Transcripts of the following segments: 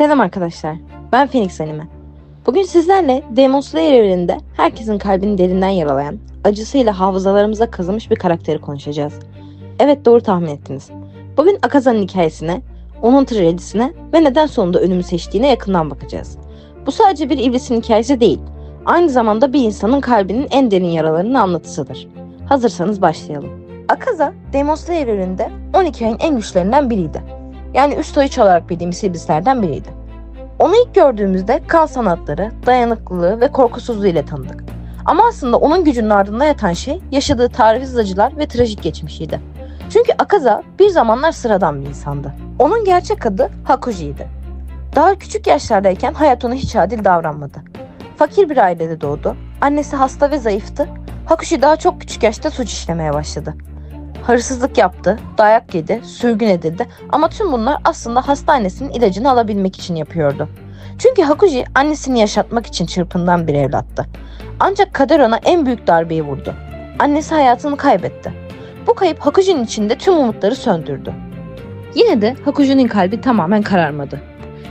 Selam arkadaşlar. Ben Phoenix Anime. Bugün sizlerle Demon Slayer evreninde herkesin kalbini derinden yaralayan, acısıyla hafızalarımıza kazımış bir karakteri konuşacağız. Evet doğru tahmin ettiniz. Bugün Akaza'nın hikayesine, onun trajedisine ve neden sonunda ölümü seçtiğine yakından bakacağız. Bu sadece bir iblisin hikayesi değil, aynı zamanda bir insanın kalbinin en derin yaralarının anlatısıdır. Hazırsanız başlayalım. Akaza, Demon Slayer evreninde 12 ayın en güçlerinden biriydi. Yani üst ayıç olarak bildiğimiz iblislerden biriydi. Onu ilk gördüğümüzde kan sanatları, dayanıklılığı ve korkusuzluğu ile tanıdık. Ama aslında onun gücünün ardında yatan şey yaşadığı tarifsiz acılar ve trajik geçmişiydi. Çünkü Akaza bir zamanlar sıradan bir insandı. Onun gerçek adı Hakuji'ydi. Daha küçük yaşlardayken hayat ona hiç adil davranmadı. Fakir bir ailede doğdu. Annesi hasta ve zayıftı. Hakuji daha çok küçük yaşta suç işlemeye başladı. Hırsızlık yaptı, dayak yedi, sürgün edildi ama tüm bunlar aslında hastanesinin ilacını alabilmek için yapıyordu. Çünkü Hakuji annesini yaşatmak için çırpından bir evlattı. Ancak kader ona en büyük darbeyi vurdu. Annesi hayatını kaybetti. Bu kayıp Hakuji'nin içinde tüm umutları söndürdü. Yine de Hakuji'nin kalbi tamamen kararmadı.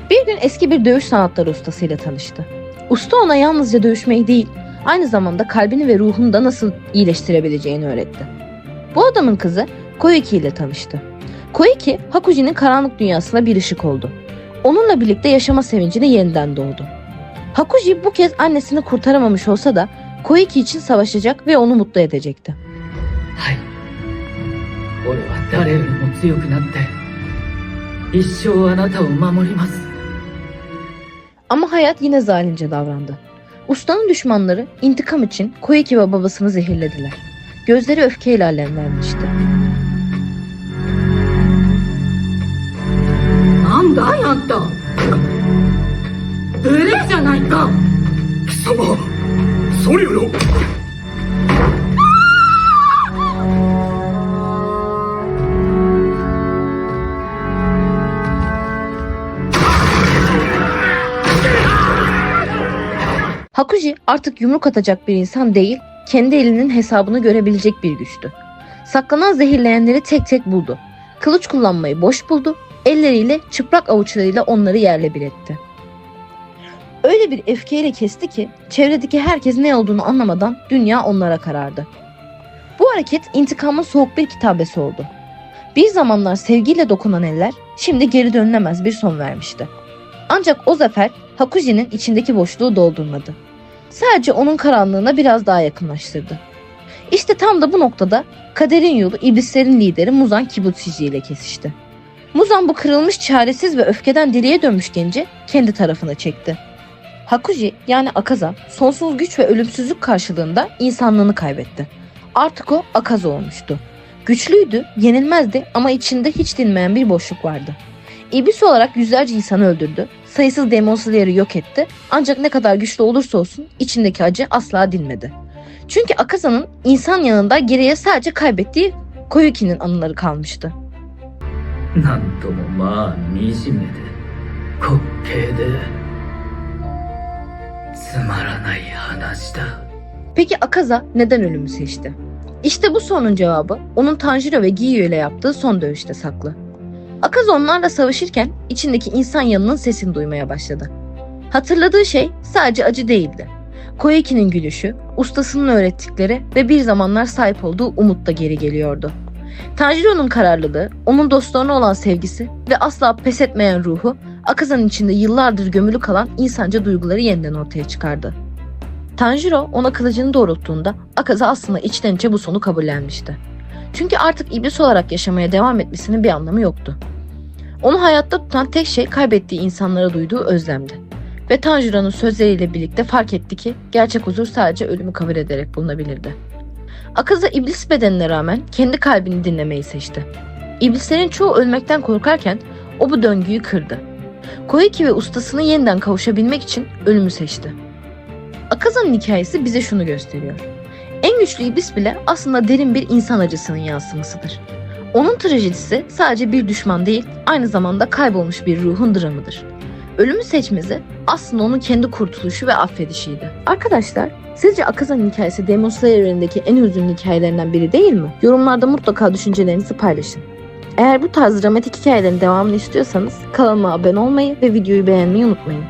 Bir gün eski bir dövüş sanatları ustasıyla tanıştı. Usta ona yalnızca dövüşmeyi değil, aynı zamanda kalbini ve ruhunu da nasıl iyileştirebileceğini öğretti. Bu adamın kızı Koyuki ile tanıştı. Koyuki, Hakuji'nin karanlık dünyasına bir ışık oldu. Onunla birlikte yaşama sevincine yeniden doğdu. Hakuji bu kez annesini kurtaramamış olsa da Koyuki için savaşacak ve onu mutlu edecekti. はい俺は誰よりも強くなって一生あなたを守ります Ama hayat yine zalimce davrandı. Ustanın düşmanları intikam için Koyuki ve babasını zehirlediler. Gözleri öfkeyle alevlenmişti. Nan da yatta. Öyle janay ka. Hakuji artık yumruk atacak bir insan değil, kendi elinin hesabını görebilecek bir güçtü. Saklanan zehirleyenleri tek tek buldu. Kılıç kullanmayı boş buldu, elleriyle çıplak avuçlarıyla onları yerle bir etti. Öyle bir öfkeyle kesti ki çevredeki herkes ne olduğunu anlamadan dünya onlara karardı. Bu hareket intikamın soğuk bir kitabesi oldu. Bir zamanlar sevgiyle dokunan eller şimdi geri dönülemez bir son vermişti. Ancak o zafer Hakuji'nin içindeki boşluğu doldurmadı. Sadece onun karanlığına biraz daha yakınlaştırdı. İşte tam da bu noktada kaderin yolu iblislerin lideri Muzan Kibutsici ile kesişti. Muzan bu kırılmış çaresiz ve öfkeden deliye dönmüş genci kendi tarafına çekti. Hakuji yani Akaza sonsuz güç ve ölümsüzlük karşılığında insanlığını kaybetti. Artık o Akaza olmuştu. Güçlüydü, yenilmezdi ama içinde hiç dinmeyen bir boşluk vardı. İblis olarak yüzlerce insanı öldürdü, sayısız demon slayer'ı yok etti ancak ne kadar güçlü olursa olsun içindeki acı asla dinmedi. Çünkü Akaza'nın insan yanında geriye sadece kaybettiği Koyuki'nin anıları kalmıştı. なんともまあ惨めで滑稽でつまらない話だ Peki Akaza neden ölümü seçti? İşte bu sorunun cevabı onun Tanjiro ve Giyu ile yaptığı son dövüşte saklı. Akaza onlarla savaşırken içindeki insan yanının sesini duymaya başladı. Hatırladığı şey sadece acı değildi. Koyuki'nin gülüşü, ustasının öğrettikleri ve bir zamanlar sahip olduğu umut da geri geliyordu. Tanjiro'nun kararlılığı, onun dostlarına olan sevgisi ve asla pes etmeyen ruhu, Akaza'nın içinde yıllardır gömülü kalan insanca duyguları yeniden ortaya çıkardı. Tanjiro ona kılıcını doğrulttuğunda Akaza aslında içten içe bu sonu kabullenmişti. Çünkü artık iblis olarak yaşamaya devam etmesinin bir anlamı yoktu. Onu hayatta tutan tek şey kaybettiği insanlara duyduğu özlemdi. Ve Tanjiro'nun sözleriyle birlikte fark etti ki gerçek huzur sadece ölümü kabul ederek bulunabilirdi. Akaza iblis bedenine rağmen kendi kalbini dinlemeyi seçti. İblislerin çoğu ölmekten korkarken o bu döngüyü kırdı. Koyuki ve ustasına yeniden kavuşabilmek için ölümü seçti. Akaza'nın hikayesi bize şunu gösteriyor. En güçlü iblis bile aslında derin bir insan acısının yansımasıdır. Onun trajedisi sadece bir düşman değil, aynı zamanda kaybolmuş bir ruhun dramıdır. Ölümü seçmesi aslında onun kendi kurtuluşu ve affedişiydi. Arkadaşlar, sizce Akaza'nın hikayesi Demon Slayer en hüzünlü hikayelerinden biri değil mi? Yorumlarda mutlaka düşüncelerinizi paylaşın. Eğer bu tarz dramatik hikayelerin devamını istiyorsanız kanalıma abone olmayı ve videoyu beğenmeyi unutmayın.